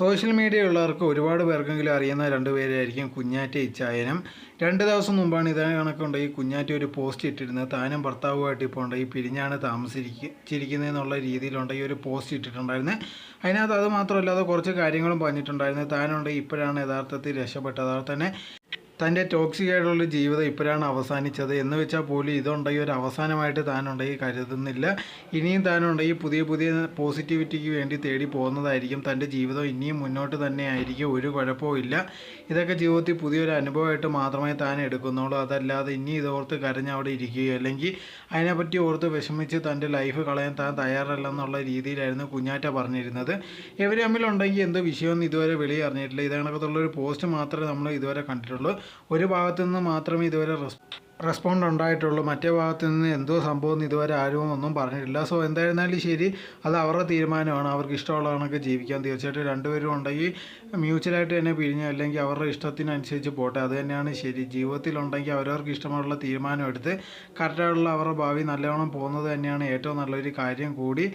Social media ഉള്ളവർക്ക് ഒരുപാട് പേർക്കെങ്കിലും അറിയുന്ന രണ്ട് പേരായിരിക്കും കുഞ്ഞാറ്റ ഇച്ചായനും. രണ്ട് ദിവസം മുമ്പാണ് ഇതേ കണക്കുണ്ട്. ഈ കുഞ്ഞാറ്റ ഒരു പോസ്റ്റ് ഇട്ടിരുന്നത്. താനും ഭർത്താവുമായിട്ട് ഇപ്പോൾ ഉണ്ട്. ഈ പിരിഞ്ഞാണ് താമസിച്ചിരിക്കുന്നതെന്നുള്ള രീതിയിലുണ്ട്. ഈ ഒരു പോസ്റ്റ് ഇട്ടിട്ടുണ്ടായിരുന്നത് അതിനകത്ത് അത് മാത്രമല്ലാതെ കുറച്ച് കാര്യങ്ങളും പറഞ്ഞിട്ടുണ്ടായിരുന്നു. താനുണ്ട്. ഇപ്പോഴാണ് യഥാർത്ഥത്തിൽ രക്ഷപ്പെട്ടത്. അതുപോലെ തന്നെ തന്റെ ടോക്സിക് ആയിട്ടുള്ള ജീവിതം ഇപ്പോഴാണ് അവസാനിച്ചത്. എന്ന് വെച്ചാൽ പോലും ഇതുണ്ടെങ്കിൽ ഒരു അവസാനമായിട്ട് താനുണ്ടെങ്കിൽ കരുതുന്നില്ല. ഇനിയും താനുണ്ടെങ്കിൽ പുതിയ പുതിയ പോസിറ്റിവിറ്റിക്ക് വേണ്ടി തേടി പോകുന്നതായിരിക്കും. തന്റെ ജീവിതം ഇനിയും മുന്നോട്ട് തന്നെ ആയിരിക്കും. ഒരു കുഴപ്പവും ഇല്ല. ഇതൊക്കെ ജീവിതത്തിൽ പുതിയൊരു അനുഭവമായിട്ട് മാത്രമേ താൻ എടുക്കുന്നുള്ളൂ. അതല്ലാതെ ഇനി ഇതോർത്ത് കരഞ്ഞ് അവിടെ ഇരിക്കുകയോ അല്ലെങ്കിൽ അതിനെപ്പറ്റി ഓർത്ത് വിഷമിച്ച് തന്റെ ലൈഫ് കളയാൻ താൻ തയ്യാറല്ലെന്നുള്ള രീതിയിലായിരുന്നു കുഞ്ഞാറ്റ പറഞ്ഞിരുന്നത്. ഇവർ തമ്മിലുണ്ടെങ്കിൽ എന്ത് വിഷയമൊന്നും ഇതുവരെ വെളി അറിഞ്ഞിട്ടില്ല ഇതേക്കണക്കത്തുള്ള ഒരു പോസ്റ്റ് മാത്രമേ നമ്മൾ ഇതുവരെ കണ്ടിട്ടുള്ളൂ. ഒരു ഭാഗത്തു നിന്ന് മാത്രമേ ഇതുവരെ റെസ്പോണ്ട് ഉണ്ടായിട്ടുള്ളൂ. മറ്റേ ഭാഗത്തു നിന്ന് എന്തോ സംഭവം ഇതുവരെ ആരും ഒന്നും പറഞ്ഞിട്ടില്ല. സോ എന്തായിരുന്നാലും ശരി അത് അവരുടെ തീരുമാനമാണ്. അവർക്ക് ഇഷ്ടമുള്ള കണക്ക് ജീവിക്കാൻ തീർച്ചയായിട്ടും രണ്ടുപേരും ഉണ്ടെങ്കിൽ മ്യൂച്വലായിട്ട് തന്നെ പിരിഞ്ഞ് അല്ലെങ്കിൽ അവരുടെ ഇഷ്ടത്തിനനുസരിച്ച് പോട്ടെ. അത് തന്നെയാണ് ശരി. ജീവിതത്തിലുണ്ടെങ്കിൽ അവരവർക്ക് ഇഷ്ടമുള്ള തീരുമാനം എടുത്ത് കറക്റ്റായിട്ടുള്ള അവരുടെ ഭാവി നല്ലവണ്ണം പോകുന്നത് തന്നെയാണ് ഏറ്റവും നല്ലൊരു കാര്യം കൂടി.